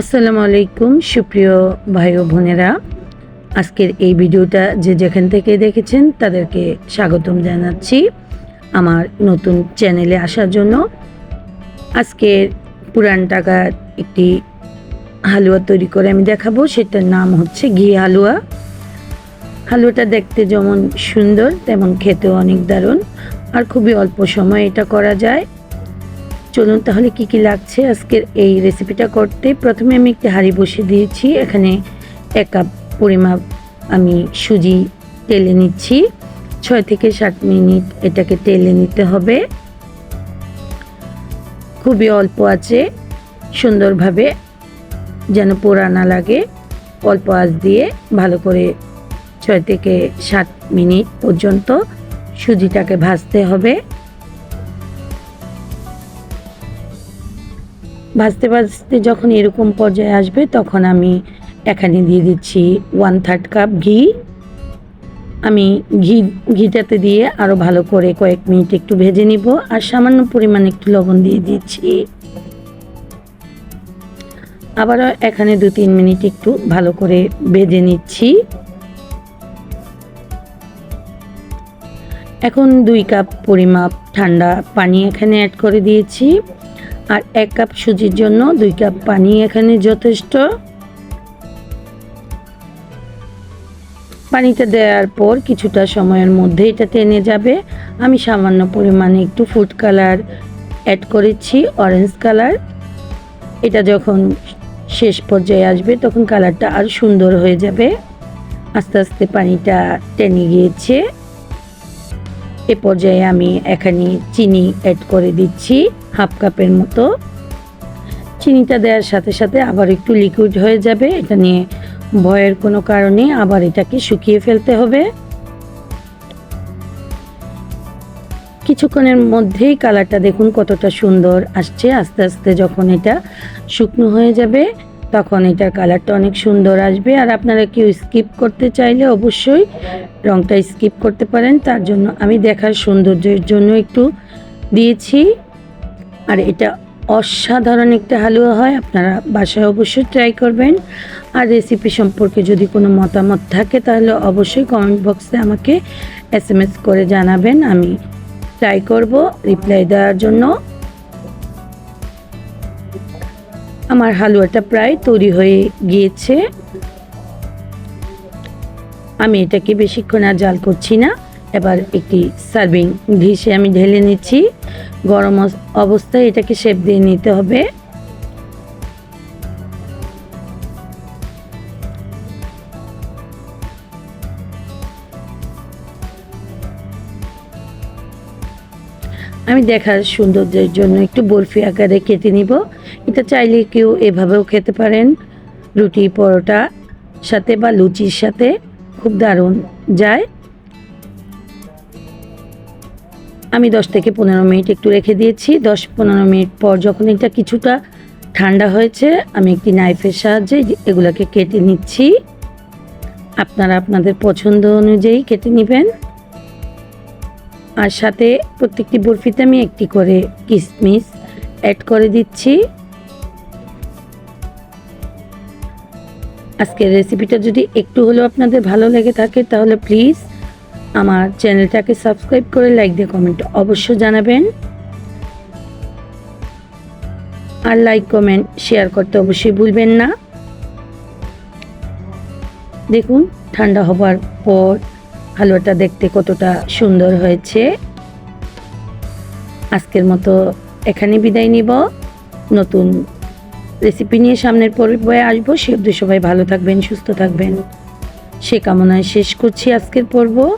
আসসালামু আলাইকুম, সুপ্রিয় ভাই ও বোনেরা। আজকের এই ভিডিওটা যে যেখান থেকে দেখেছেন, তাদেরকে স্বাগতম জানাচ্ছি আমার নতুন চ্যানেলে আসার জন্য। আজকের পুরান টাকার একটি হালুয়া তৈরি করে আমি দেখাবো, সেটার নাম হচ্ছে ঘি হালুয়া। হালুয়াটা দেখতে যেমন সুন্দর, তেমন খেতেও অনেক দারুণ। আর খুবই অল্প সময় এটা করা যায়। চলুন তাহলে কি কি লাগছে আজকের এই রেসিপিটা করতে? প্রথমে আমি একটি হাঁড়ি বসিয়ে দিয়েছি। এখানে এক কাপ পরিমাপ আমি সুজি তেলে নিচ্ছি। ছয় থেকে সাত মিনিট এটাকে তেলে নিতে হবে। খুবই অল্প আছে। সুন্দরভাবে যেন পোড়া না লাগে। অল্প আঁচ দিয়ে ভালো করে ছয় থেকে সাত মিনিট পর্যন্ত সুজিটাকে ভাজতে হবে। ভাজতে ভাজতে যখন এরকম পর্যায়ে আসবে, তখন আমি এখানে দিয়ে দিচ্ছি ওয়ান থার্ড কাপ ঘি। আমি ঘি, ঘিটাতে দিয়ে আরও ভালো করে কয়েক মিনিট একটু ভেজে নিব আর সামান্য পরিমাণে একটু লবণ দিয়ে দিচ্ছি। আবারও এখানে দু তিন মিনিট একটু ভালো করে ভেজে নিচ্ছি। এখন দুই কাপ পরিমাপ ঠান্ডা পানি এখানে অ্যাড করে দিয়েছি। আর এক কাপ সুজির জন্য দুই কাপ পানি এখানে যথেষ্ট। পানিটা দেওয়ার পর কিছুটা সময়ের মধ্যে এটা টেনে যাবে। আমি সামান্য পরিমাণে একটু ফুড কালার অ্যাড করেছি অরেঞ্জ কালার এটা যখন শেষ পর্যায়ে আসবে তখন কালারটা আরও সুন্দর হয়ে যাবে। আস্তে আস্তে পানিটা টেনে গিয়েছে। এ পর্যায়ে আমি এখানে চিনি অ্যাড করে দিচ্ছি হাফ কাপের মতো। চিনিটা দেওয়ার সাথে সাথে আবার একটু লিকুইড হয়ে যাবে, এটা নিয়ে ভয়ের কোনো কারণে আবার এটাকে শুকিয়ে ফেলতে হবে। কিছুক্ষণের মধ্যেই কালারটা দেখুন কতটা সুন্দর আসছে, আস্তে আস্তে যখন এটা শুকনো হয়ে যাবে তখন এটার কালারটা অনেক সুন্দর আসবে। আর আপনারা কেউ স্কিপ করতে চাইলে অবশ্যই রংটা স্কিপ করতে পারেন। তার জন্য আমি দেখার সৌন্দর্যের জন্য একটু দিয়েছি। আর এটা অসাধারণ একটা হালুয়া হয়, আপনারা বাসায় অবশ্যই ট্রাই করবেন। আর রেসিপি সম্পর্কে যদি কোনো মতামত থাকে, তাহলে অবশ্যই কমেন্ট বক্সে আমাকে এস করে জানাবেন। আমি ট্রাই করব রিপ্লাই দেওয়ার জন্য। আমার হালুয়াটা প্রায় তৈরি হয়ে গিয়েছে। আমি এটাকে বেশিক্ষণ আর জাল করছি না। এবার একটি সার্ভিং ডিশে আমি ঢেলে নিচ্ছি। গরম অবস্থায় এটাকে শেপ দিয়ে নিতে হবে। আমি দেখার সৌন্দর্যের জন্য একটু বরফি আকারে কেটে নিব। এটা চাইলে কেউ এভাবেও খেতে পারেন। রুটি, পরোটা সাথে বা লুচির সাথে খুব দারুণ যায়। আমি দশ থেকে পনেরো মিনিট একটু রেখে দিয়েছি। দশ পনেরো মিনিট পর যখন এটা কিছুটা ঠান্ডা হয়েছে, আমি একটি নাইফের সাহায্যে এগুলোকে কেটে নিচ্ছি। আপনারা আপনাদের পছন্দ অনুযায়ী কেটে নেবেন। আর সাথে প্রত্যেকটি বরফিতে আমি একটি করে কিশমিশ অ্যাড করে দিচ্ছি। আজকের রেসিপিটা যদি একটু হলেও আপনাদের ভালো লেগে থাকে, তাহলে প্লিজ আমার চ্যানেলটাকে সাবস্ক্রাইব করে লাইক দিয়ে কমেন্ট অবশ্য জানাবেন। আর লাইক কমেন্ট শেয়ার করতে অবশ্যই ভুলবেন না। দেখুন, ঠান্ডা হবার পর হালুয়াটা দেখতে কতটা সুন্দর হয়েছে। আজকের মতো এখানে বিদায় নিব। নতুন রেসিপি নিয়ে সামনের পর্বে আসব। সে অব্দি সবাই ভালো থাকবেন, সুস্থ থাকবেন। সে কামনায় শেষ করছি আজকের পর্ব।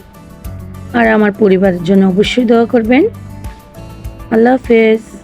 আর আমার পরিবারের জন্য অবশ্যই দোয়া করবেন। আল্লাহ হাফেজ।